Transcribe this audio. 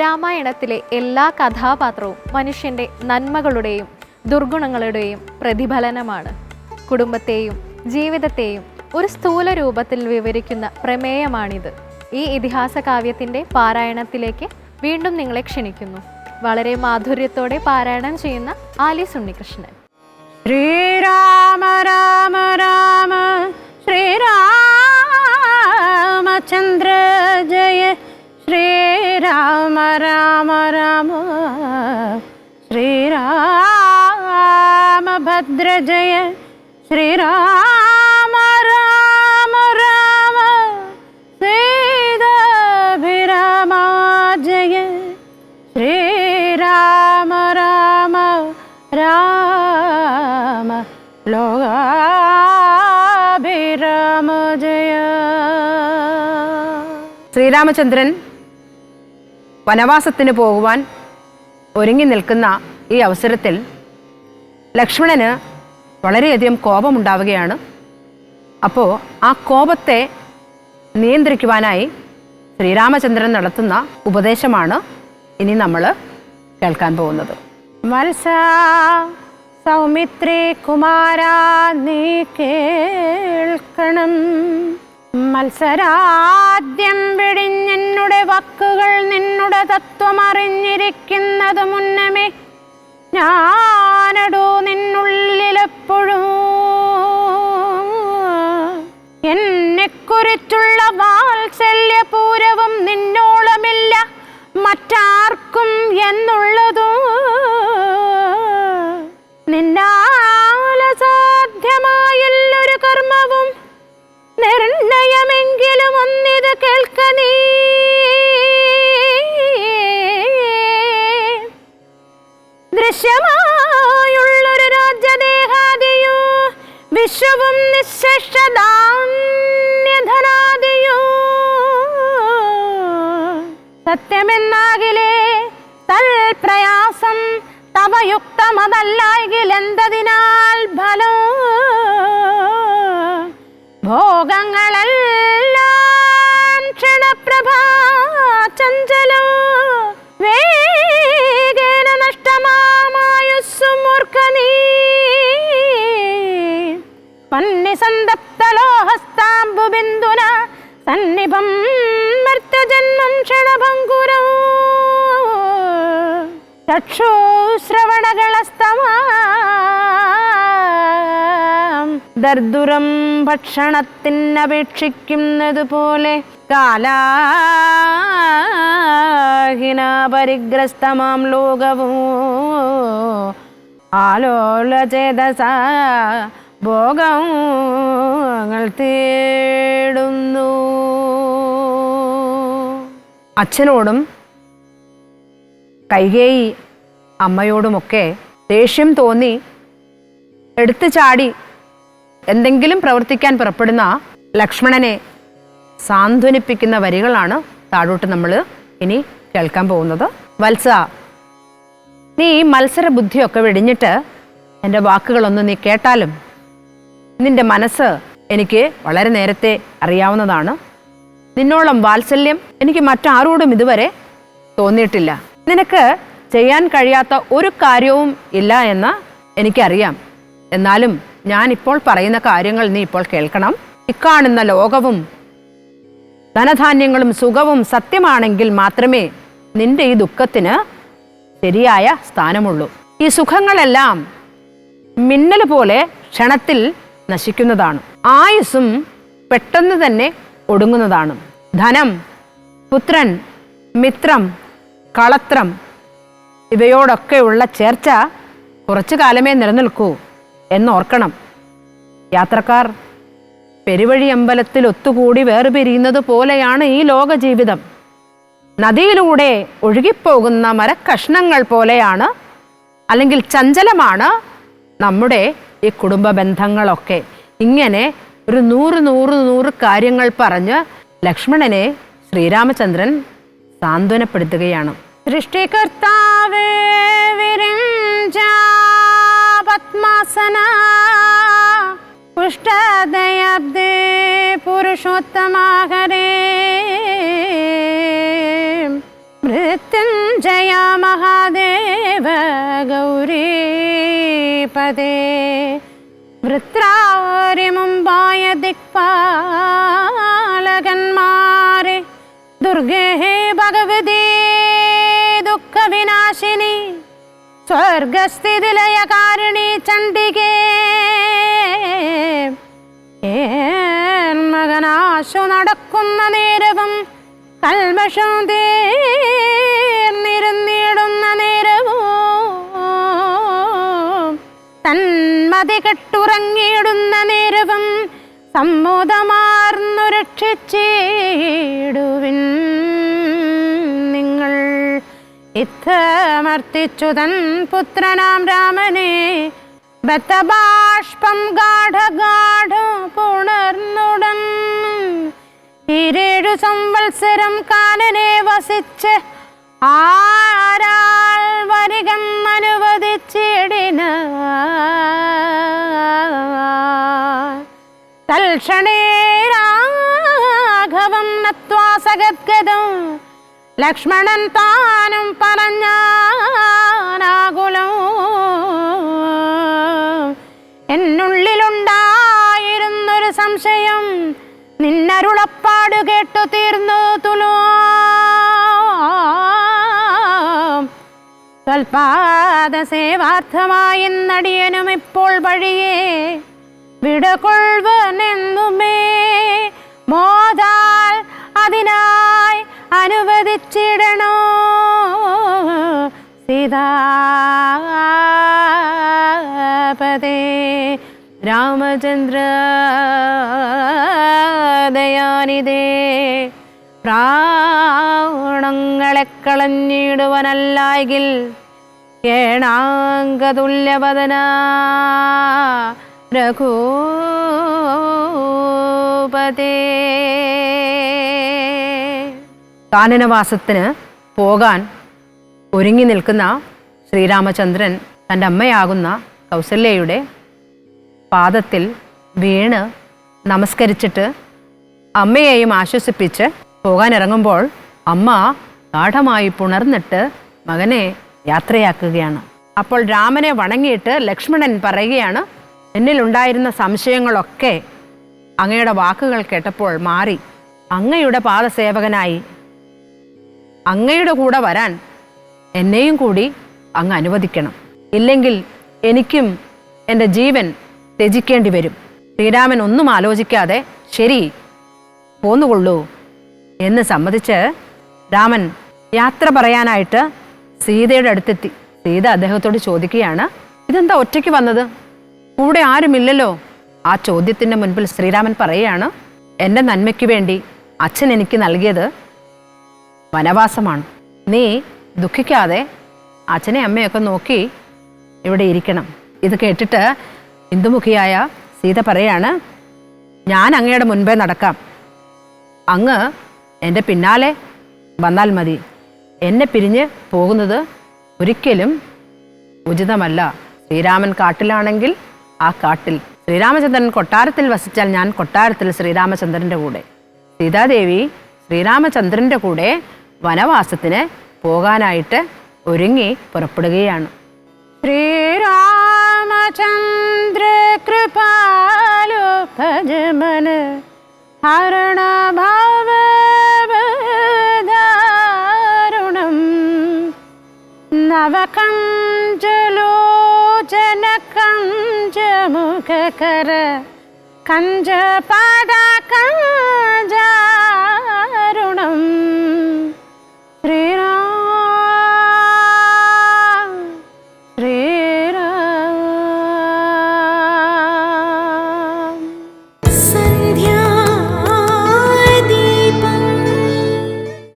രാമായണത്തിലെ എല്ലാ കഥാപാത്രവും മനുഷ്യന്റെ നന്മകളുടെയും ദുർഗുണങ്ങളുടെയും പ്രതിഫലനമാണ്. കുടുംബത്തെയും ജീവിതത്തെയും ഒരു സ്ഥൂല രൂപത്തിൽ വിവരിക്കുന്ന പ്രമേയമാണിത്. ഈ ഇതിഹാസ കാവ്യത്തിന്റെ പാരായണത്തിലേക്ക് വീണ്ടും നിങ്ങളെ ക്ഷണിക്കുന്നു. വളരെ മാധുര്യത്തോടെ പാരായണം ചെയ്യുന്ന ആലി ഉണ്ണികൃഷ്ണൻ. ശ്രീരാമ രാമ രാമ രാമ രാമ ശ്രീരാമഭദ്ര ജയ ശ്രീരാമ രാമ രാമ സീതാഭിരാമ ജയ ശ്രീരാമ രാമ രാമ ലോകാഭിരാമ ജയ ശ്രീരാമചന്ദ്രൻ വനവാസത്തിന് പോകുവാൻ ഒരുങ്ങി നിൽക്കുന്ന ഈ അവസരത്തിൽ ലക്ഷ്മണന് വളരെയധികം കോപമുണ്ടാവുകയാണ്. അപ്പോൾ ആ കോപത്തെ നിയന്ത്രിക്കുവാനായി ശ്രീരാമചന്ദ്രൻ നടത്തുന്ന ഉപദേശമാണ് ഇനി നമ്മൾ കേൾക്കാൻ പോകുന്നത്. വത്സ സൗമിത്രേ കുമാര നീ കേൾക്കണം. മത്സരാദ്യം വെടിഞ്ഞെന്നുടെ വാക്കുകൾ നിന്നുടെ തത്വം അറിഞ്ഞിരിക്കുന്നത് മുന്നമേ. ഞാനടൂ നിന്നുള്ളിലെപ്പോഴും എന്നെക്കുറിച്ചുള്ള വാത്സല്യപൂരവും നിന്നോളമില്ല. മറ്റാർക്കും എന്നുള്ളതും നിന്നാല സാധ്യമായുള്ളൊരു കർമ്മവും നിർണയമെങ്കിലും ഒന്നിത് കേൾക്ക നീ. ദൃശ്യമായുള്ളൊരു രാജ്യദേഹാദിയോ വിശ്വവും നിശേഷധാന്യധനാദിയോ സത്യമെന്നാകിലേ തൽപ്രയാസം തവയുക്തമതല്ലായെങ്കിൽ എന്തതിനാൽ ഫലം സന്നിഭം മർത്തജന്മം ക്ഷണഭങ്കുരോ ദർദുരം ഭക്ഷണത്തിനപേക്ഷിക്കുന്നത് പോലെ കാലാഹിന പരിഗ്രസ്തമാം ലോകവും. ആലോലചേതസ ഭോഗങ്ങൾ തേടുന്നു. അച്ഛനോടും കൈകേയി അമ്മയോടുമൊക്കെ ദേഷ്യം തോന്നി എടുത്തു ചാടി എന്തെങ്കിലും പ്രവർത്തിക്കാൻ പുറപ്പെടുന്ന ലക്ഷ്മണനെ സാന്ത്വനിപ്പിക്കുന്ന വരികളാണ് താഴോട്ട് നമ്മൾ ഇനി കേൾക്കാൻ പോകുന്നത്. വത്സ നീ മത്സര ബുദ്ധിയൊക്കെ വെടിഞ്ഞിട്ട് എന്റെ വാക്കുകളൊന്നും നീ കേട്ടാലും നിന്റെ മനസ്സ് എനിക്ക് വളരെ നേരത്തെ അറിയാവുന്നതാണ്. നിന്നോളം വാത്സല്യം എനിക്ക് മറ്റാരോടും ഇതുവരെ തോന്നിയിട്ടില്ല. നിനക്ക് ചെയ്യാൻ കഴിയാത്ത ഒരു കാര്യവും ഇല്ല എന്ന് എനിക്കറിയാം. എന്നാലും ഞാൻ ഇപ്പോൾ പറയുന്ന കാര്യങ്ങൾ നീ ഇപ്പോൾ കേൾക്കണം. ഇക്കാണുന്ന ലോകവും ധനധാന്യങ്ങളും സുഖവും സത്യമാണെങ്കിൽ മാത്രമേ നിന്റെ ഈ ദുഃഖത്തിന് ശരിയായ സ്ഥാനമുള്ളൂ. ഈ സുഖങ്ങളെല്ലാം മിന്നൽ പോലെ ക്ഷണത്തിൽ നശിക്കുന്നതാണ്. ആയുസ്സും പെട്ടെന്ന് തന്നെ ഒടുങ്ങുന്നതാണ്. ധനം പുത്രൻ മിത്രം കളത്രം ഇവയോടൊക്കെയുള്ള ചേർച്ച കുറച്ചു കാലമേ നിലനിൽക്കൂ എന്നോർക്കണം. യാത്രക്കാർ പെരുവഴി അമ്പലത്തിൽ ഒത്തുകൂടി വേർപിരിയുന്നത് പോലെയാണ് ഈ ലോക ജീവിതം നദിയിലൂടെ ഒഴുകിപ്പോകുന്ന മരക്കഷ്ണങ്ങൾ പോലെയാണ് അല്ലെങ്കിൽ ചഞ്ചലമാണ് നമ്മുടെ ഈ കുടുംബ ബന്ധങ്ങളൊക്കെ. ഇങ്ങനെ ഒരു നൂറ് നൂറ് നൂറ് കാര്യങ്ങൾ പറഞ്ഞ് ലക്ഷ്മണനെ ശ്രീരാമചന്ദ്രൻ സാന്ത്വനപ്പെടുത്തുകയാണ്. സൃഷ്ടികർത്താവേ പത്മാസന. പുഷ്ടദയാബ്ദേ പുരുഷോത്തമാഹരേ. ഗൗരീപദേ വൃത്രാര്യമുമ്പായ ദിക്പാലകന്മാരെ ദുർഗേ ഭഗവതി ദുഃഖവിനാശിനി സ്വർഗസ്ഥിതിലയകാരിണി ചണ്ഡികേ ഏൻ മകനാശു നടക്കുന്ന നേരവും കൽമഷം തീർന്നിരുന്നിടുന്ന തന്മതി കെട്ടുറങ്ങിയിടുന്ന നേരവും സമ്മോദമാർന്നു രക്ഷിച്ചിടുവിൻ. നിങ്ങൾ ഇത്തമർത്തിച്ചു തൻ പുത്രനാം രാമനെ ബത്തബാഷ്പം ഗാഠഗാഠം പുണർന്നുടൻ. ഇരേഴു സംവത്സരം കാനനെ വസിച്ച് ആരാൾ വരികം അനുവദിച്ചിടിന സഗദ്ഗതം ലക്ഷ്മണൻ താനും പറഞ്ഞാനാകുലം. എന്നുള്ളിലുണ്ടായിരുന്നൊരു സംശയം നിന്നരുളപ്പാട് കേട്ടു തീർന്നു തുലോ. സ്വൽപാദ സേവാർത്ഥമായി നടിയനും ഇപ്പോൾ വഴിയേ. വിടകൊള്ളുവനെന്നുമേ. മോദാൽ അതിനായി അനുവദിച്ചിടണോ? സീതാപതേ രാമചന്ദ്ര ദയാനിതേ പ്രാണങ്ങളെ കളഞ്ഞിടുവനല്ലായെങ്കിൽ കേണാങ്കതുല്യവദന രഘൂപതേ. കാനനവാസത്തിന് പോകാൻ ഒരുങ്ങി നിൽക്കുന്ന ശ്രീരാമചന്ദ്രൻ തന്റെ അമ്മയാകുന്ന കൗസല്യയുടെ പാദത്തിൽ വീണ് നമസ്കരിച്ചിട്ട് അമ്മയെയും ആശ്വസിപ്പിച്ച് പോകാനിറങ്ങുമ്പോൾ അമ്മ ഗാഠമായി പുണർന്നിട്ട് മകനെ യാത്രയാക്കുകയാണ്. അപ്പോൾ രാമനെ വണങ്ങിയിട്ട് ലക്ഷ്മണൻ പറയുകയാണ് എന്നിലുണ്ടായിരുന്ന സംശയങ്ങളൊക്കെ അങ്ങയുടെ വാക്കുകൾ കേട്ടപ്പോൾ മാറി. അങ്ങയുടെ പാദസേവകനായി അങ്ങയുടെ കൂടെ വരാൻ എന്നെയും കൂടി അങ്ങ് അനുവദിക്കണം. ഇല്ലെങ്കിൽ എനിക്കും എന്റെ ജീവൻ ത്യജിക്കേണ്ടി വരും. ശ്രീരാമൻ ഒന്നും ആലോചിക്കാതെ ശരി പോന്നുകൊള്ളൂ എന്ന് സമ്മതിച്ച് രാമൻ യാത്ര പറയാനായിട്ട് സീതയുടെ അടുത്തെത്തി. സീത അദ്ദേഹത്തോട് ചോദിക്കുകയാണ് ഇതെന്താ ഒറ്റയ്ക്ക് വന്നത്? കൂടെ ആരുമില്ലല്ലോ? ആ ചോദ്യത്തിന്റെ മുൻപിൽ ശ്രീരാമൻ പറയുകയാണ് എന്റെ നന്മയ്ക്ക് വേണ്ടി അച്ഛൻ എനിക്ക് നൽകിയത് വനവാസമാണ്. നീ ദുഃഖിക്കാതെ അച്ഛനെ അമ്മയൊക്കെ നോക്കി ഇവിടെ ഇരിക്കണം. ഇത് കേട്ടിട്ട് ഹിന്ദുമുഖിയായ സീത പറയാണ് ഞാൻ അങ്ങയുടെ മുൻപേ നടക്കാം. അങ്ങ് എന്റെ പിന്നാലെ വന്നാൽ മതി. എന്നെ പിരിഞ്ഞ് പോകുന്നത് ഒരിക്കലും ഉചിതമല്ല. ശ്രീരാമൻ കാട്ടിലാണെങ്കിൽ ആ കാട്ടിൽ. ശ്രീരാമചന്ദ്രൻ കൊട്ടാരത്തിൽ വസിച്ചാൽ ഞാൻ കൊട്ടാരത്തിൽ ശ്രീരാമചന്ദ്രന്റെ കൂടെ. സീതാദേവി ശ്രീരാമചന്ദ്രന്റെ കൂടെ വനവാസത്തിന് പോകാനായിട്ട് ഒരുങ്ങി പുറപ്പെടുകയാണ്. ശ്രീരാമചന്ദ്ര കൃപാലു ഭജമന ഹരണ ഭാവദാരുണം നവകഞ്ചലോചന കഞ്ചമുഖകര കഞ്ചാരുണം